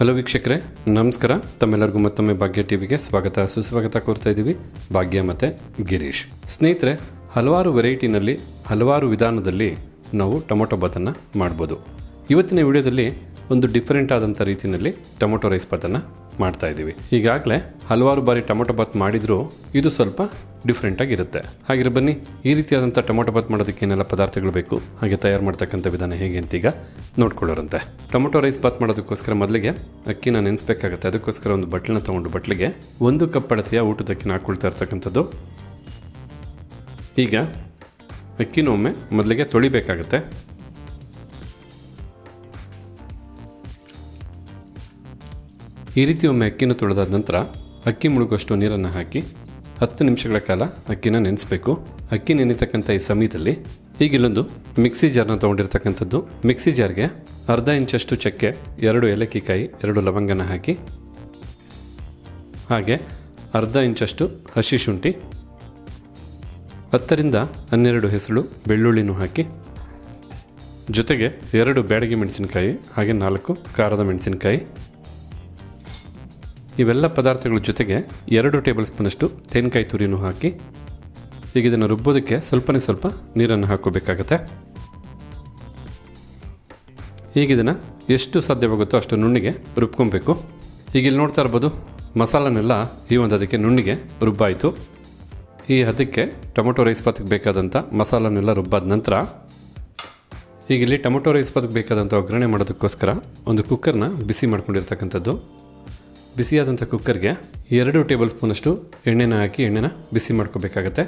Hello ವೀಕ್ಷಕರೇ, ನಮಸ್ಕಾರ. ತಮ್ಮೆಲ್ಲರಿಗೂ ಮತ್ತೊಮ್ಮೆ ಭಾಗ್ಯ ಟಿವಿಗೆ ಸ್ವಾಗತ. ಸುಸ್ವಾಗತ ಕೋರ್ತಾ ಇದ್ದೀವಿ. ಭಾಗ್ಯ ಮತ್ತು ಗಿರೀಶ್. ಸ್ನೇಹಿತರೆ, ಹಲವಾರು ವೆರೈಟಿನಲ್ಲಿ, ಹಲವಾರು ವಿಧಾನದಲ್ಲಿ ನಾವು ಟೊಮೊಟೊ ಬಾತನ್ನು ಮಾಡ್ಬೋದು. ಇವತ್ತಿನ ವಿಡಿಯೋದಲ್ಲಿ ಒಂದು ಡಿಫ್ರೆಂಟ್ ಆದಂಥ ರೀತಿಯಲ್ಲಿ ಟೊಮೊಟೊ ರೈಸ್ ಬಾತನ್ನು ಮಾಡ್ತಾ ಇದ್ದೀವಿ. ಈಗಾಗಲೇ ಹಲವಾರು ಬಾರಿ ಟೊಮೊಟೊ ಬಾತ್ ಮಾಡಿದರೂ ಇದು ಸ್ವಲ್ಪ ಡಿಫ್ರೆಂಟ್ ಆಗಿರುತ್ತೆ. ಹಾಗಿರೋ ಬನ್ನಿ, ಈ ರೀತಿಯಾದಂಥ ಟೊಮೊಟೊ ಬಾತ್ ಮಾಡೋದಕ್ಕೆ ಏನೆಲ್ಲ ಪದಾರ್ಥಗಳು ಬೇಕು? ಹಾಗೆ ತಯಾರು ಮಾಡ್ತಕ್ಕಂಥ ವಿಧಾನ ಹೇಗೆ ಅಂತ ಈಗ ನೋಡ್ಕೊಳ್ಳೋರಂತೆ. ಟೊಮೊಟೊ ರೈಸ್ ಬಾತ್ ಮಾಡೋದಕ್ಕೋಸ್ಕರ ಮೊದಲಿಗೆ ಅಕ್ಕಿನ ನೆನೆಸ್ಬೇಕಾಗತ್ತೆ. ಅದಕ್ಕೋಸ್ಕರ ಒಂದು ಬಟ್ಲನ್ನ ತೊಗೊಂಡು ಬಟ್ಲಿಗೆ ಒಂದು ಕಪ್ ಅಳತೆಯ ಊಟದ ಅಕ್ಕಿನ ಹಾಕ್ಕೊಳ್ತಾ ಇರ್ತಕ್ಕಂಥದ್ದು. ಈಗ ಅಕ್ಕಿನ ಒಮ್ಮೆ ಮೊದಲಿಗೆ ತೊಳಿಬೇಕಾಗತ್ತೆ. ಈ ರೀತಿ ಒಮ್ಮೆ ಅಕ್ಕಿನ ತೊಳೆದಾದ ನಂತರ ಅಕ್ಕಿ ಮುಳುಗುವಷ್ಟು ನೀರನ್ನು ಹಾಕಿ ಹತ್ತು ನಿಮಿಷಗಳ ಕಾಲ ಅಕ್ಕಿನ ನೆನೆಸಬೇಕು. ಅಕ್ಕಿ ನೆನೆತಕ್ಕಂಥ ಈ ಸಮಯದಲ್ಲಿ ಈಗಿಲ್ಲೊಂದು ಮಿಕ್ಸಿ ಜಾರ್ನ ತೊಗೊಂಡಿರ್ತಕ್ಕಂಥದ್ದು. ಮಿಕ್ಸಿ ಜಾರ್ಗೆ ಅರ್ಧ ಇಂಚಷ್ಟು ಚಕ್ಕೆ, ಎರಡು ಏಲಕ್ಕಿಕಾಯಿ, ಎರಡು ಲವಂಗನ ಹಾಕಿ ಹಾಗೆ ಅರ್ಧ ಇಂಚಷ್ಟು ಹಸಿ ಶುಂಠಿ, ಹತ್ತರಿಂದ ಹನ್ನೆರಡು ಹೆಸಳು ಬೆಳ್ಳುಳ್ಳಿನೂ ಹಾಕಿ ಜೊತೆಗೆ ಎರಡು ಬ್ಯಾಡಗಿ ಮೆಣಸಿನಕಾಯಿ ಹಾಗೆ ನಾಲ್ಕು ಖಾರದ ಮೆಣಸಿನಕಾಯಿ ಇವೆಲ್ಲ ಪದಾರ್ಥಗಳ ಜೊತೆಗೆ ಎರಡು ಟೇಬಲ್ ಸ್ಪೂನಷ್ಟು ತೆಂಗಿನಕಾಯಿ ತುರಿನೂ ಹಾಕಿ ಈಗ ಇದನ್ನು ರುಬ್ಬೋದಕ್ಕೆ ಸ್ವಲ್ಪನೇ ಸ್ವಲ್ಪ ನೀರನ್ನು ಹಾಕೋಬೇಕಾಗತ್ತೆ ಈಗ ಇದನ್ನು ಎಷ್ಟು ಸಾಧ್ಯವಾಗುತ್ತೋ ಅಷ್ಟು ನುಣ್ಣಿಗೆ ರುಬ್ಕೊಬೇಕು. ಈಗ ಇಲ್ಲಿ ನೋಡ್ತಾ ಇರ್ಬೋದು ಮಸಾಲನೆಲ್ಲ ಈ ಒಂದು ಅದಕ್ಕೆ ನುಣ್ಣಿಗೆ ರುಬ್ಬಾಯಿತು. ಈ ಅದಕ್ಕೆ ಟೊಮೊಟೊ ರೈಸ್ ಪಾತ್ಗೆ ಬೇಕಾದಂಥ ಮಸಾಲನೆಲ್ಲ ರುಬ್ಬಾದ ನಂತರ ಈಗ ಇಲ್ಲಿ ಟೊಮೊಟೊ ರೈಸ್ ಪಾತ್ಗೆ ಬೇಕಾದಂಥ ಒಗ್ಗರಣೆ ಮಾಡೋದಕ್ಕೋಸ್ಕರ ಒಂದು ಕುಕ್ಕರ್ನ ಬಿಸಿ ಮಾಡ್ಕೊಂಡಿರ್ತಕ್ಕಂಥದ್ದು. ಬಿಸಿಯಾದಂಥ ಕುಕ್ಕರ್ಗೆ ಎರಡು ಟೇಬಲ್ ಸ್ಪೂನಷ್ಟು ಎಣ್ಣೆನ ಹಾಕಿ ಎಣ್ಣೆನ ಬಿಸಿ ಮಾಡ್ಕೋಬೇಕಾಗತ್ತೆ.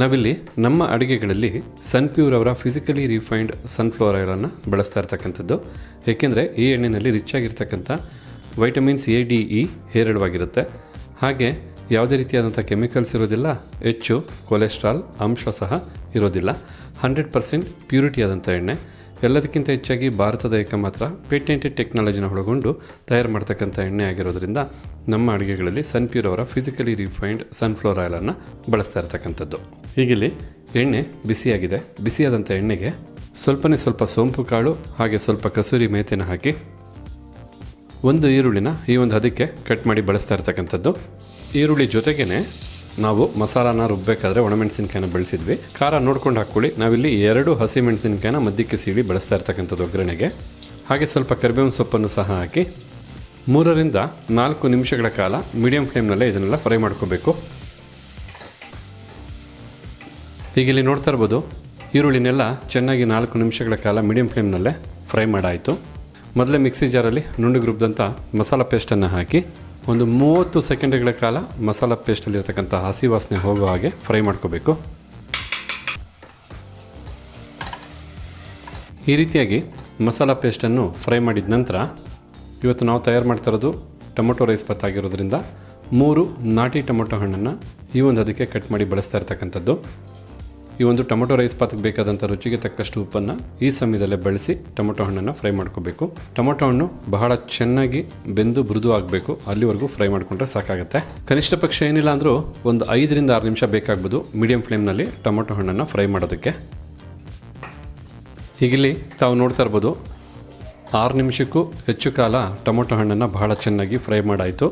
ನಾವಿಲ್ಲಿ ನಮ್ಮ ಅಡುಗೆಗಳಲ್ಲಿ ಸನ್ಪ್ಯೂರ್ ಅವರ ಫಿಸಿಕಲಿ ರಿಫೈನ್ಡ್ ಸನ್ಫ್ಲವರ್ ಆಯಿಲನ್ನು ಬಳಸ್ತಾ ಇರ್ತಕ್ಕಂಥದ್ದು. ಏಕೆಂದರೆ ಈ ಎಣ್ಣೆಯಲ್ಲಿ ರಿಚ್ ಆಗಿರ್ತಕ್ಕಂಥ ವೈಟಮಿನ್ಸ್ ಎ ಡಿ ಇ ಹೇರಳವಾಗಿರುತ್ತೆ. ಹಾಗೆ ಯಾವುದೇ ರೀತಿಯಾದಂಥ ಕೆಮಿಕಲ್ಸ್ ಇರೋದಿಲ್ಲ, ಹೆಚ್ಚು ಕೊಲೆಸ್ಟ್ರಾಲ್ ಅಂಶ ಸಹ ಇರೋದಿಲ್ಲ. ಹಂಡ್ರೆಡ್ ಪರ್ಸೆಂಟ್ ಪ್ಯೂರಿಟಿ ಆದಂಥ ಎಣ್ಣೆ. ಎಲ್ಲದಕ್ಕಿಂತ ಹೆಚ್ಚಾಗಿ ಭಾರತದ ಏಕಮಾತ್ರ ಪೇಟೆಂಟೆಡ್ ಟೆಕ್ನಾಲಜಿನ ಒಳಗೊಂಡು ತಯಾರು ಮಾಡ್ತಕ್ಕಂಥ ಎಣ್ಣೆ ಆಗಿರೋದ್ರಿಂದ ನಮ್ಮ ಅಡುಗೆಗಳಲ್ಲಿ ಸನ್ಪ್ಯೂರ್ ಅವರ ಫಿಸಿಕಲಿ ರಿಫೈನ್ಡ್ ಸನ್ಫ್ಲವರ್ ಆಯಿಲನ್ನು ಬಳಸ್ತಾ ಇರ್ತಕ್ಕಂಥದ್ದು. ಹೀಗಿಲ್ಲಿ ಎಣ್ಣೆ ಬಿಸಿಯಾಗಿದೆ. ಬಿಸಿಯಾದಂಥ ಎಣ್ಣೆಗೆ ಸ್ವಲ್ಪನೇ ಸ್ವಲ್ಪ ಸೋಂಪು ಕಾಳು ಹಾಗೆ ಸ್ವಲ್ಪ ಕಸೂರಿ ಮೇತೆನ ಹಾಕಿ ಒಂದು ಈರುಳ್ಳಿನ ಈ ಒಂದು ಅದಕ್ಕೆ ಕಟ್ ಮಾಡಿ ಬಳಸ್ತಾ ಇರ್ತಕ್ಕಂಥದ್ದು. ಈರುಳ್ಳಿ ಜೊತೆಗೇನೆ ನಾವು ಮಸಾಲಾನ ರುಬ್ಬಬೇಕಾದ್ರೆ ಒಣಮೆಣಸಿನ್ಕಾಯಿನ ಬೆಳೆಸಿದ್ವಿ. ಖಾರ ನೋಡ್ಕೊಂಡು ಹಾಕ್ಕೊಳ್ಳಿ. ನಾವಿಲ್ಲಿ ಎರಡು ಹಸಿ ಮೆಣಸಿನ್ಕಾಯಿನ ಮಧ್ಯಕ್ಕೆ ಸೀಳಿ ಬಳಸ್ತಾ ಇರ್ತಕ್ಕಂಥದ್ದು ಒಗ್ಗರಣೆಗೆ. ಹಾಗೆ ಸ್ವಲ್ಪ ಕರಿಬೇವಿನ ಸೊಪ್ಪನ್ನು ಸಹ ಹಾಕಿ ಮೂರರಿಂದ ನಾಲ್ಕು ನಿಮಿಷಗಳ ಕಾಲ ಮೀಡಿಯಂ ಫ್ಲೇಮ್ನಲ್ಲೇ ಇದನ್ನೆಲ್ಲ ಫ್ರೈ ಮಾಡ್ಕೋಬೇಕು. ಈಗ ಇಲ್ಲಿ ನೋಡ್ತಾ ಇರ್ಬೋದು, ಈರುಳ್ಳಿನೆಲ್ಲ ಚೆನ್ನಾಗಿ ನಾಲ್ಕು ನಿಮಿಷಗಳ ಕಾಲ ಮೀಡಿಯಂ ಫ್ಲೇಮ್ನಲ್ಲೇ ಫ್ರೈ ಮಾಡಾಯಿತು. ಮೊದಲೇ ಮಿಕ್ಸಿ ಜಾರಲ್ಲಿ ನುಣ್ಣಗೆ ರುಬ್ಬಿದಂಥ ಮಸಾಲ ಪೇಸ್ಟನ್ನು ಹಾಕಿ ಒಂದು ಮೂವತ್ತು ಸೆಕೆಂಡ್ಗಳ ಕಾಲ ಮಸಾಲ ಪೇಸ್ಟಲ್ಲಿರ್ತಕ್ಕಂಥ ಹಸಿ ವಾಸನೆ ಹೋಗೋ ಹಾಗೆ ಫ್ರೈ ಮಾಡ್ಕೋಬೇಕು. ಈ ರೀತಿಯಾಗಿ ಮಸಾಲ ಪೇಸ್ಟನ್ನು ಫ್ರೈ ಮಾಡಿದ ನಂತರ ಇವತ್ತು ನಾವು ತಯಾರು ಮಾಡ್ತಾ ಇರೋದು ಟೊಮೊಟೊ ರೈಸ್ ಪತ್ ಆಗಿರೋದ್ರಿಂದ ಮೂರು ನಾಟಿ ಟೊಮೊಟೊ ಹಣ್ಣನ್ನು ಈ ಒಂದು ಅದಕ್ಕೆ ಕಟ್ ಮಾಡಿ ಬಳಸ್ತಾ ಇರ್ತಕ್ಕಂಥದ್ದು. ಈ ಒಂದು ಟೊಮೊಟೊ ರೈಸ್ ಪಾತ್ಗೆ ಬೇಕಾದಂಥ ರುಚಿಗೆ ತಕ್ಕಷ್ಟು ಉಪ್ಪನ್ನು ಈ ಸಮಯದಲ್ಲೇ ಬಳಸಿ ಟೊಮೊಟೊ ಹಣ್ಣನ್ನು ಫ್ರೈ ಮಾಡ್ಕೋಬೇಕು. ಟೊಮೊಟೊ ಹಣ್ಣು ಬಹಳ ಚೆನ್ನಾಗಿ ಬೆಂದು ಮೃದು ಆಗಬೇಕು. ಅಲ್ಲಿವರೆಗೂ ಫ್ರೈ ಮಾಡಿಕೊಂಡ್ರೆ ಸಾಕಾಗುತ್ತೆ. ಕನಿಷ್ಠ ಪಕ್ಷ ಏನಿಲ್ಲ ಅಂದರೂ ಒಂದು ಐದರಿಂದ ಆರು ನಿಮಿಷ ಬೇಕಾಗ್ಬೋದು ಮೀಡಿಯಂ ಫ್ಲೇಮ್ನಲ್ಲಿ ಟೊಮೊಟೊ ಹಣ್ಣನ್ನು ಫ್ರೈ ಮಾಡೋದಕ್ಕೆ. ಹೀಗಿಲ್ಲಿ ತಾವು ನೋಡ್ತಾ ಇರ್ಬೋದು, ಆರು ನಿಮಿಷಕ್ಕೂ ಹೆಚ್ಚು ಕಾಲ ಟೊಮೊಟೊ ಹಣ್ಣನ್ನು ಬಹಳ ಚೆನ್ನಾಗಿ ಫ್ರೈ ಮಾಡಾಯಿತು.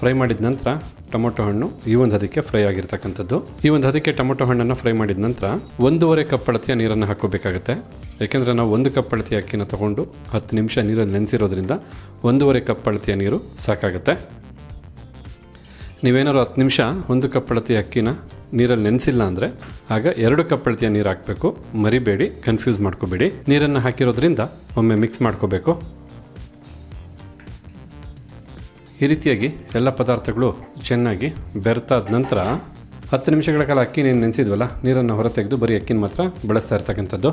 ಫ್ರೈ ಮಾಡಿದ ನಂತರ ಟೊಮೊಟೊ ಹಣ್ಣು ಈ ಒಂದು ಹದಕ್ಕೆ ಫ್ರೈ ಆಗಿರ್ತಕ್ಕಂಥದ್ದು. ಈ ಒಂದು ಹದಕ್ಕೆ ಟೊಮೊಟೊ ಹಣ್ಣನ್ನು ಫ್ರೈ ಮಾಡಿದ ನಂತರ ಒಂದೂವರೆ ಕಪ್ ಅಳತೆಯ ನೀರನ್ನು ಹಾಕೋಬೇಕಾಗುತ್ತೆ ಯಾಕೆಂದರೆ ನಾವು ಒಂದು ಕಪ್ ಅಳತೆಯ ಅಕ್ಕಿನ ತಗೊಂಡು ಹತ್ತು ನಿಮಿಷ ನೀರಲ್ಲಿ ನೆನೆಸಿರೋದ್ರಿಂದ ಒಂದೂವರೆ ಕಪ್ ಅಳತೆಯ ನೀರು ಸಾಕಾಗುತ್ತೆ. ನೀವೇನಾದ್ರು ಹತ್ತು ನಿಮಿಷ ಒಂದು ಕಪ್ ಅಳತೆಯ ಅಕ್ಕಿನ ನೀರಲ್ಲಿ ನೆನೆಸಿಲ್ಲ ಅಂದರೆ ಆಗ ಎರಡು ಕಪ್ ಅಳತೆಯ ನೀರು ಹಾಕಬೇಕು. ಮರಿಬೇಡಿ ಕನ್ಫ್ಯೂಸ್ ಮಾಡ್ಕೋಬೇಡಿ. ನೀರನ್ನು ಹಾಕಿರೋದ್ರಿಂದ ಒಮ್ಮೆ ಮಿಕ್ಸ್ ಮಾಡ್ಕೋಬೇಕು. ಈ ರೀತಿಯಾಗಿ ಎಲ್ಲ ಪದಾರ್ಥಗಳು ಚೆನ್ನಾಗಿ ಬೆರ್ತಾದ ನಂತರ ಹತ್ತು ನಿಮಿಷಗಳ ಕಾಲ ಅಕ್ಕಿ ನೀನು ನೆನೆಸಿದ್ವಲ್ಲ, ನೀರನ್ನು ಹೊರತೆಗೆದು ಬರೀ ಅಕ್ಕಿನ ಮಾತ್ರ ಬಳಸ್ತಾ ಇರ್ತಕ್ಕಂಥದ್ದು.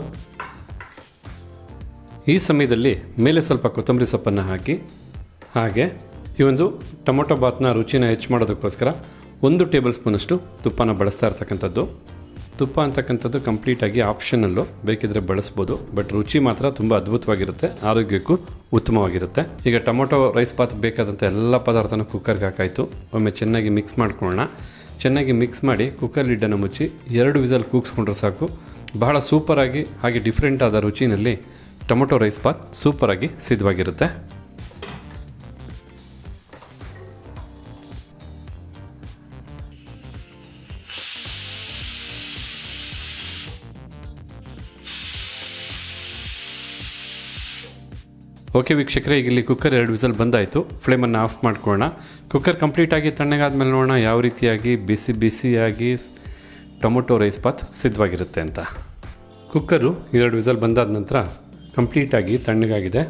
ಈ ಸಮಯದಲ್ಲಿ ಮೇಲೆ ಸ್ವಲ್ಪ ಕೊತ್ತಂಬರಿ ಸೊಪ್ಪನ್ನು ಹಾಕಿ, ಹಾಗೆ ಈ ಒಂದು ಟೊಮೊಟೊ ಬಾತ್ನ ರುಚಿನ ಹೆಚ್ಚು ಮಾಡೋದಕ್ಕೋಸ್ಕರ ಒಂದು ಟೇಬಲ್ ಸ್ಪೂನಷ್ಟು ತುಪ್ಪನ ಬಳಸ್ತಾ ಇರ್ತಕ್ಕಂಥದ್ದು. ತುಪ್ಪ ಅಂತಕ್ಕಂಥದ್ದು ಕಂಪ್ಲೀಟಾಗಿ ಆಪ್ಷನಲ್ಲು ಬೇಕಿದ್ರೆ ಬಳಸ್ಬೋದು. ಬಟ್ ರುಚಿ ಮಾತ್ರ ತುಂಬ ಅದ್ಭುತವಾಗಿರುತ್ತೆ, ಆರೋಗ್ಯಕ್ಕೂ ಉತ್ತಮವಾಗಿರುತ್ತೆ. ಈಗ ಟೊಮೊಟೊ ರೈಸ್ ಬಾತ್ ಬೇಕಾದಂಥ ಎಲ್ಲ ಪದಾರ್ಥನ ಕುಕ್ಕರ್ಗೆ ಹಾಕಾಯಿತು. ಒಮ್ಮೆ ಚೆನ್ನಾಗಿ ಮಿಕ್ಸ್ ಮಾಡ್ಕೊಳ್ಳೋಣ. ಚೆನ್ನಾಗಿ ಮಿಕ್ಸ್ ಮಾಡಿ ಕುಕ್ಕರ್ ಲಿಡ್ಡನ್ನು ಮುಚ್ಚಿ ಎರಡು ವಿಸಲ್ ಕೂಗಿಸ್ಕೊಂಡ್ರೆ ಸಾಕು. ಬಹಳ ಸೂಪರಾಗಿ ಹಾಗೆ ಡಿಫ್ರೆಂಟ್ ಆದ ರುಚಿನಲ್ಲಿ ಟೊಮೊಟೊ ರೈಸ್ ಬಾತ್ ಸೂಪರಾಗಿ ಸಿದ್ಧವಾಗಿರುತ್ತೆ. ಓಕೆ ವೀಕ್ಷಕರೇ, ಈಗ ಇಲ್ಲಿ ಕುಕ್ಕರ್ ಎರಡು ವಿಸಲ್ ಬಂದಾಯಿತು. ಫ್ಲೇಮನ್ನು ಆಫ್ ಮಾಡ್ಕೊಳ್ಳೋಣ. ಕುಕ್ಕರ್ ಕಂಪ್ಲೀಟಾಗಿ ತಣ್ಣಗಾದ್ಮೇಲೆ ನೋಡೋಣ ಯಾವ ರೀತಿಯಾಗಿ ಬಿಸಿ ಬಿಸಿಯಾಗಿ ಟೊಮೊಟೊ ರೈಸ್ ಪಾತ್ ಸಿದ್ಧವಾಗಿರುತ್ತೆ ಅಂತ. ಕುಕ್ಕರು ಎರಡು ವಿಸಲ್ ಬಂದಾದ ನಂತರ ಕಂಪ್ಲೀಟಾಗಿ ತಣ್ಣಗಾಗಿದೆ.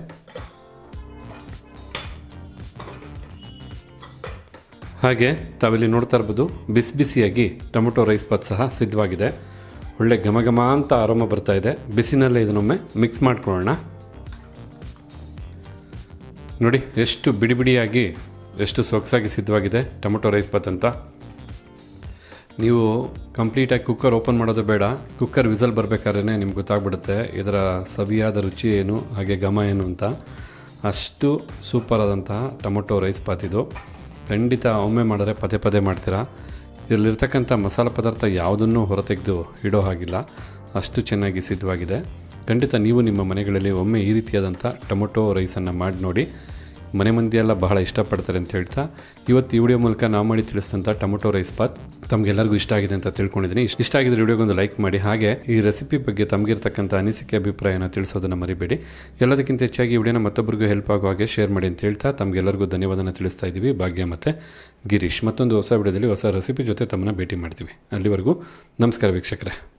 ಹಾಗೆ ತಾವಿಲ್ಲಿ ನೋಡ್ತಾ ಇರ್ಬೋದು, ಬಿಸಿ ಬಿಸಿಯಾಗಿ ಟೊಮೊಟೊ ರೈಸ್ ಪಾತ್ ಸಹ ಸಿದ್ಧವಾಗಿದೆ. ಒಳ್ಳೆ ಘಮ ಘಮ ಅಂತ ಆರೋಮ ಬರ್ತಾ ಇದೆ. ಬಿಸಿನಲ್ಲೇ ಇದನ್ನೊಮ್ಮೆ ಮಿಕ್ಸ್ ಮಾಡ್ಕೊಳ್ಳೋಣ. ನೋಡಿ, ಎಷ್ಟು ಬಿಡಿ ಬಿಡಿಯಾಗಿ ಎಷ್ಟು ಸೊಗಸಾಗಿ ಸಿದ್ಧವಾಗಿದೆ ಟೊಮೊಟೊ ರೈಸ್ ಬಾತ್ ಅಂತ. ನೀವು ಕಂಪ್ಲೀಟಾಗಿ ಕುಕ್ಕರ್ ಓಪನ್ ಮಾಡೋದು ಬೇಡ. ಕುಕ್ಕರ್ ವಿಸಲ್ ಬರಬೇಕಾದ್ರೆ ನಿಮ್ಗೆ ಗೊತ್ತಾಗ್ಬಿಡುತ್ತೆ ಇದರ ಸವಿಯಾದ ರುಚಿ ಏನು, ಹಾಗೆ ಘಮ ಏನು ಅಂತ. ಅಷ್ಟು ಸೂಪರ್ ಆದಂತಹ ಟೊಮೊಟೊ ರೈಸ್ ಬಾತ್ ಇದು. ಖಂಡಿತ ಒಮ್ಮೆ ಮಾಡಿದ್ರೆ ಪದೇ ಪದೇ ಮಾಡ್ತೀರಾ. ಇದರಲ್ಲಿರ್ತಕ್ಕಂಥ ಮಸಾಲೆ ಪದಾರ್ಥ ಯಾವುದನ್ನು ಹೊರತೆಗೆದು ಇಡೋ ಹಾಗಿಲ್ಲ. ಅಷ್ಟು ಚೆನ್ನಾಗಿ ಸಿದ್ಧವಾಗಿದೆ. ಖಂಡಿತ ನೀವು ನಿಮ್ಮ ಮನೆಗಳಲ್ಲಿ ಒಮ್ಮೆ ಈ ರೀತಿಯಾದಂಥ ಟೊಮೊಟೊ ರೈಸನ್ನು ಮಾಡಿ ನೋಡಿ. ಮನೆ ಮಂದಿಯೆಲ್ಲ ಬಹಳ ಇಷ್ಟಪಡ್ತಾರೆ ಅಂತ ಹೇಳ್ತಾ. ಇವತ್ತು ಈ ವಿಡಿಯೋ ಮೂಲಕ ನಾವು ಮಾಡಿ ತಿಳಿಸಿದಂಥ ಟೊಮೊಟೊ ರೈಸ್ ಬಾತ್ ತಮಗೆಲ್ಲರಿಗೂ ಇಷ್ಟ ಆಗಿದೆ ಅಂತ ತಿಳ್ಕೊಂಡಿದ್ದೀನಿ. ಇಷ್ಟ- ಇಷ್ಟ ಆಗಿದ್ರೆ ವಿಡಿಯೋಗೊಂದು ಲೈಕ್ ಮಾಡಿ. ಹಾಗೆ ಈ ರೆಸಿಪಿ ಬಗ್ಗೆ ತಮಗಿರ್ತಕ್ಕಂಥ ಅನಿಸಿಕೆ, ಅಭಿಪ್ರಾಯನ ತಿಳಿಸೋದನ್ನು ಮರಿಬೇಡಿ. ಎಲ್ಲದಕ್ಕಿಂತ ಹೆಚ್ಚಾಗಿ ವಿಡಿಯೋನ ಮತ್ತೊಬ್ಬರಿಗೂ ಹೆಲ್ಪ್ ಆಗೋ ಹಾಗೆ ಶೇರ್ ಮಾಡಿ ಅಂತ ಹೇಳ್ತಾ ತಮಗೆಲ್ಲರಿಗೂ ಧನ್ಯವಾದನ ತಿಳಿಸ್ತಾ ಇದ್ದೀವಿ. ಭಾಗ್ಯ ಮತ್ತು ಗಿರೀಶ್. ಮತ್ತೊಂದು ಹೊಸ ವಿಡಿಯೋದಲ್ಲಿ ಹೊಸ ರೆಸಿಪಿ ಜೊತೆ ತಮ್ಮನ್ನು ಭೇಟಿ ಮಾಡ್ತೀವಿ. ಅಲ್ಲಿವರೆಗೂ ನಮಸ್ಕಾರ ವೀಕ್ಷಕರೇ.